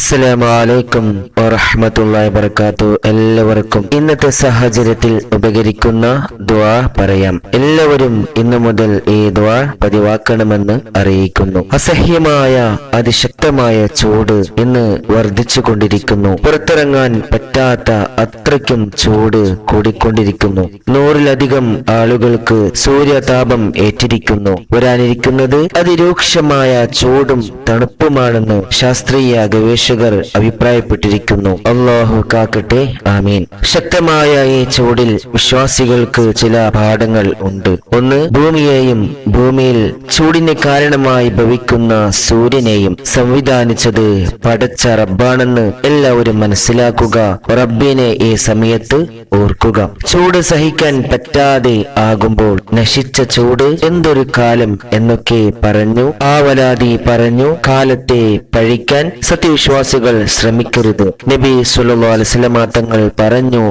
അസ്സലാമലൈക്കും വറഹമത്തല്ലാ വബർക്കാത്തു എല്ലാവർക്കും ഇന്നത്തെ സാഹചര്യത്തിൽ ഉപകരിക്കുന്ന ദ്വാ പറയാം. എല്ലാവരും ഇന്നു മുതൽ ഈ ദ്വാ പതിവാക്കണമെന്ന് അറിയിക്കുന്നു. അസഹ്യമായ അതിശക്തമായ ചൂട് ഇന്ന് വർദ്ധിച്ചു കൊണ്ടിരിക്കുന്നു പുറത്തിറങ്ങാൻ പറ്റാത്ത അത്രയ്ക്കും ചൂട് കൂടിക്കൊണ്ടിരിക്കുന്നു. നൂറിലധികം ആളുകൾക്ക് സൂര്യതാപം ഏറ്റിരിക്കുന്നു. വരാനിരിക്കുന്നത് അതിരൂക്ഷമായ ചൂടും തണുപ്പുമാണെന്ന് ശാസ്ത്രീയ ഗവേഷകർ അഭിപ്രായപ്പെട്ടിരിക്കുന്നു. അള്ളാഹു കാക്കട്ടെ. ആമീൻ. ശക്തമായ ഈ ചൂടിൽ വിശ്വാസികൾക്ക് ചില പാഠങ്ങൾ ഉണ്ട്. ഒന്ന് ഭൂമിയെയും ഭൂമിയിൽ ചൂടിന് കാരണമായി ഭവിക്കുന്ന സൂര്യനെയും സംവിധാനിച്ചത് പടച്ച റബ്ബാണെന്ന് എല്ലാവരും മനസ്സിലാക്കുക. റബ്ബിനെ ഈ സമയത്ത് ഓർക്കുക. ചൂട് സഹിക്കാൻ പറ്റാതെ ആകുമ്പോൾ നശിച്ച ചൂട് എന്തൊരു കാലം എന്നൊക്കെ പറഞ്ഞു ആവലാതി പറഞ്ഞു കാലത്തെ പഴിക്കാൻ സത്യവിശ്വാസികൾ ശ്രമിക്കരുത്. നബി സല്ലല്ലാഹു അലൈഹി തങ്ങൾ പറഞ്ഞു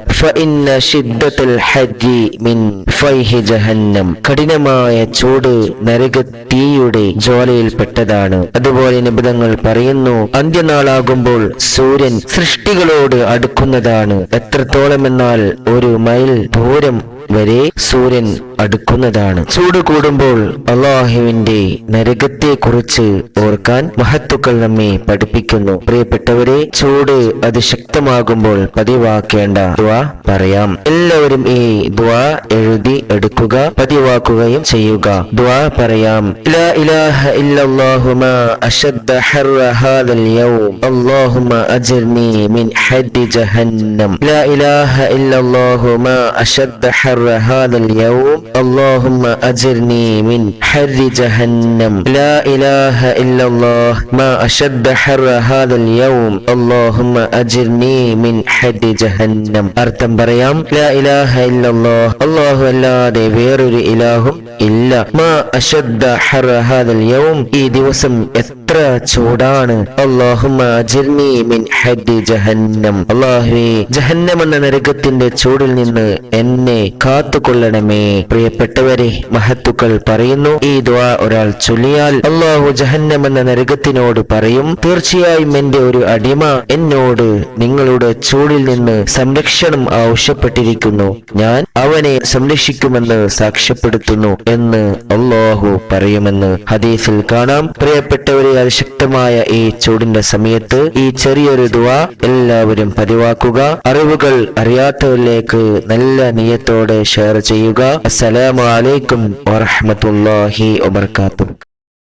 ഹജ്ജി മിൻ ഫൈഹി ജഹന്നം. കഠിനമായ ചൂട് നരക തീയുടെ ജ്വാലയിൽപ്പെട്ടതാണ്. അതുപോലെ നിബിതങ്ങൾ പറയുന്നു അന്ത്യനാളാകുമ്പോൾ സൂര്യൻ സൃഷ്ടികളോട് അടുക്കുന്നതാണ്. എത്രത്തോളം എന്നാൽ ഒരു മൈൽ ദൂരം വരെ സൂര്യൻ അടുക്കുന്നതാണ് ചൂട് കൂടുമ്പോൾ അള്ളാഹുവിന്റെ നരകത്തെ കുറിച്ച് ഓർക്കാൻ മഹത്തുക്കൾ നമ്മെ പഠിപ്പിക്കുന്നു പ്രിയപ്പെട്ടവരെ ചൂട് അതിശക്തമാകുമ്പോൾ പതിവാക്കേണ്ട ദ്വാ പറയാം എല്ലാവരും ഈ ദ്വാ എഴുതി എടുക്കുക പതിവാക്കുകയും ചെയ്യുക ദ്വാ പറയാം ലാ ഇലാഹ ഇല്ലല്ലാഹു മാ അശദ്ദ ഹർറ ഹാദൽ യൗം اللهم أجرني من حد جهنم لا إله إلا الله ما أشد حر هذا اليوم اللهم أجرني من حر جهنم لا إله إلا الله ما أشد حر هذا اليوم اللهم أجرني من حر جهنم അർത്ഥം പറയാം ലാ ഇലാഹ ഇല്ലല്ലാഹ് അല്ലാഹു അല്ലാതെ വേറൊരു ഇലാഹും ഇല്ല മാ അശദ്ദ ഹറ ഹാദൽ യൗം ഈ ദിവസം എത്ര ചൂടാണ്. ജഹന്നം. എന്ന നരകത്തിന്റെ ചൂടിൽ നിന്ന് എന്നെ കാത്തുകൊള്ളണമേ. പ്രിയപ്പെട്ടവരെ മഹത്തുക്കൾ പറയുന്നു ഈ ദ്വാ ഒരാൾ ചൊല്ലിയാൽ അള്ളാഹു ജഹന്നം എന്ന നരകത്തിനോട് പറയും തീർച്ചയായും എന്റെ ഒരു അടിമ എന്നോട് നിങ്ങളുടെ ചൂടിൽ നിന്ന് സംരക്ഷണം ആവശ്യപ്പെട്ടിരിക്കുന്നു. ഞാൻ അവനെ സംരക്ഷിക്കുമെന്ന് സാക്ഷ്യപ്പെടുത്തുന്നു എന്ന് അള്ളാഹു പറയുമെന്ന് ഹദീസിൽ കാണാം. പ്രിയപ്പെട്ടവരെ അതിശക്തമായ ഈ ചൂടിന്റെ സമയത്ത് ഈ ചെറിയൊരു ദുവ എല്ലാവരും പതിവാക്കുക. അറിവുകൾ അറിയാത്തവരിലേക്ക് നല്ല നിയത്തോടെ ഷെയർ ചെയ്യുക. അസ്സലാമു അലൈക്കും വറഹ്മത്തുള്ളാഹി വബർക്കാത്തു